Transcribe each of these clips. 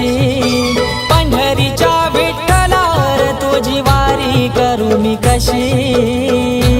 तुळशी पंढरीच्या विठ्ठलावर तुझी वारी करू मी कशी?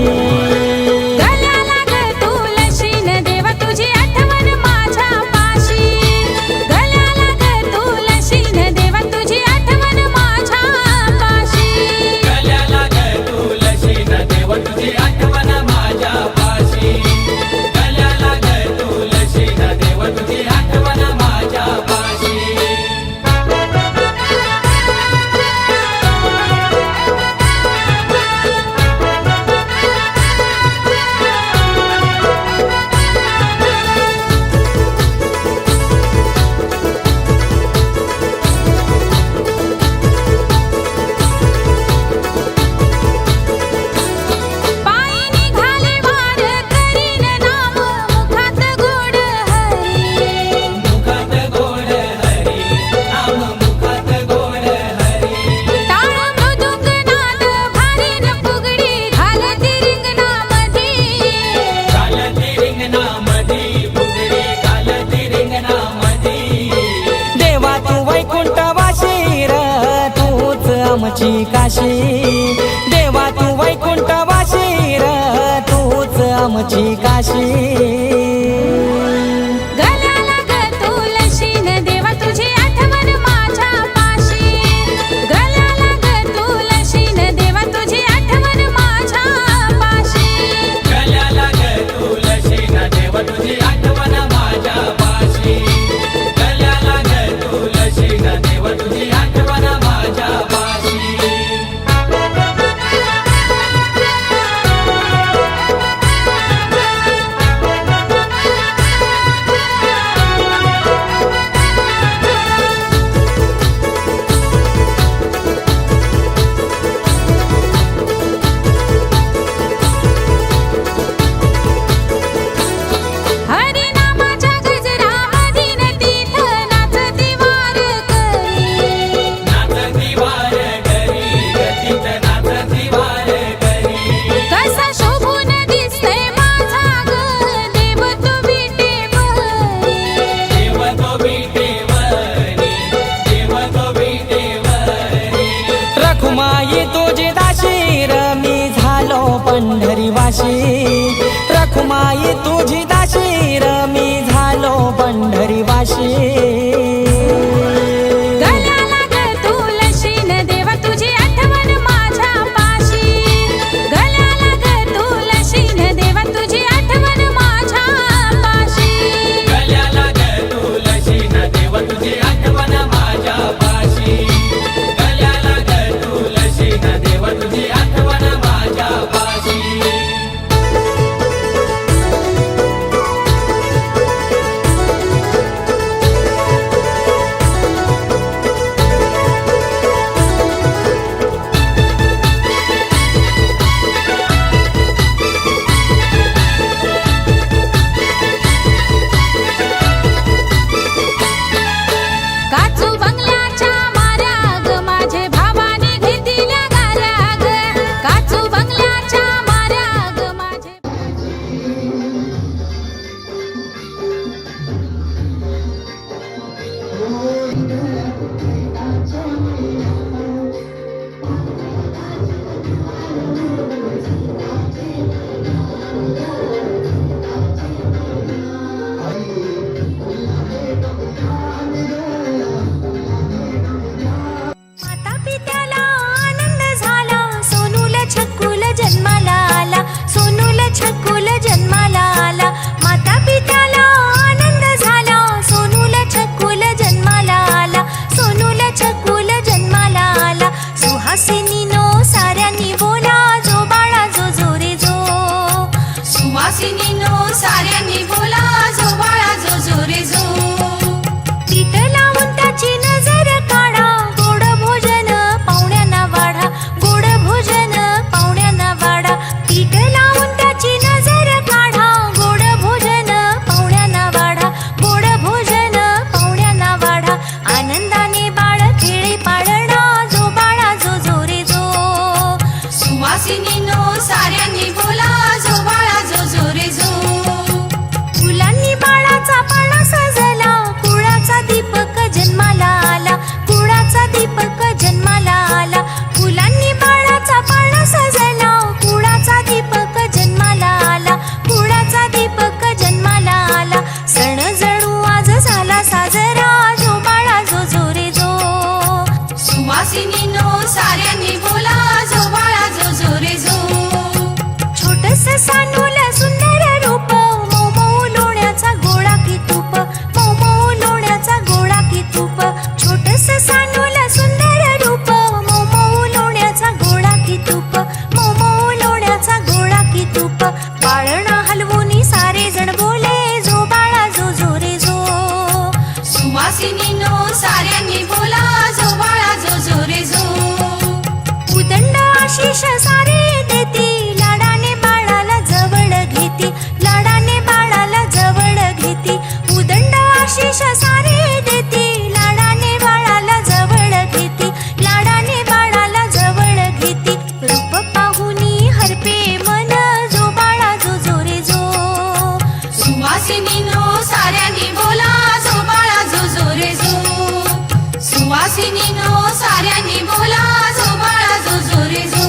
काशी देवा तू वैकुंठवाशी र तूच आमची काशी. रखुमाई तुझे दाशीर मी झालो पंढरी वाशी. रखुमाई तुझी सुवासिनीनो साऱ्यांनी बोला जो बाळा जो जोरे जो.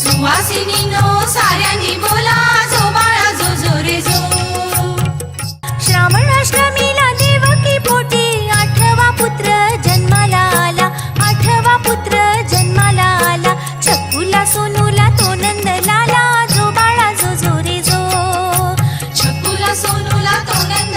सुवासिनीनो साऱ्यांनी बोला जो बाळा जो जोरे जो. श्रावण अष्टमीला देवकी पोटी आठवा पुत्र जन्माला आला. आठवा पुत्र जन्माला आला. छकुला सोनूला तो नंद लाला जो बाळा जो जोरे जो. छकुला सोनूला तो नंद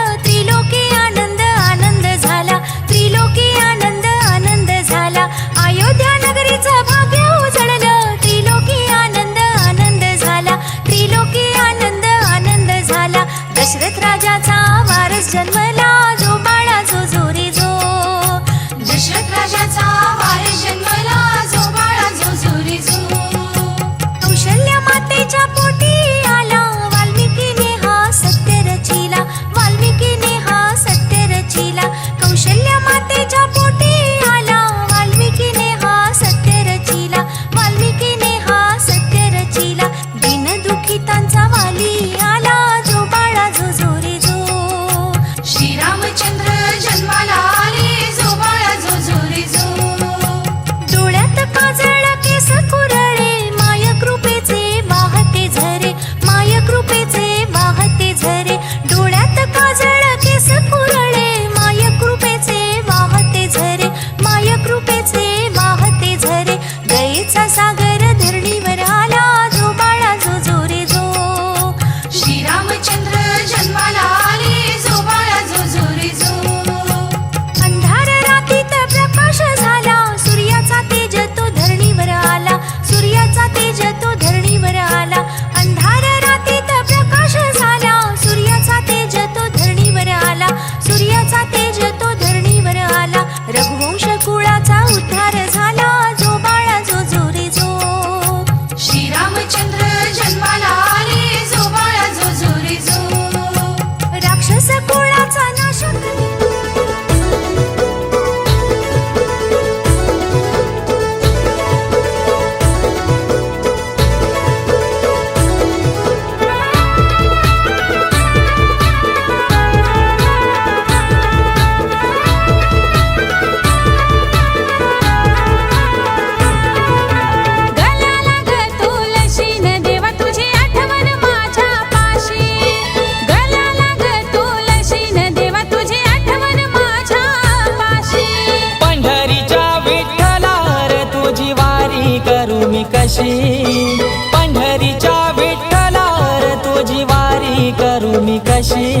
什么 she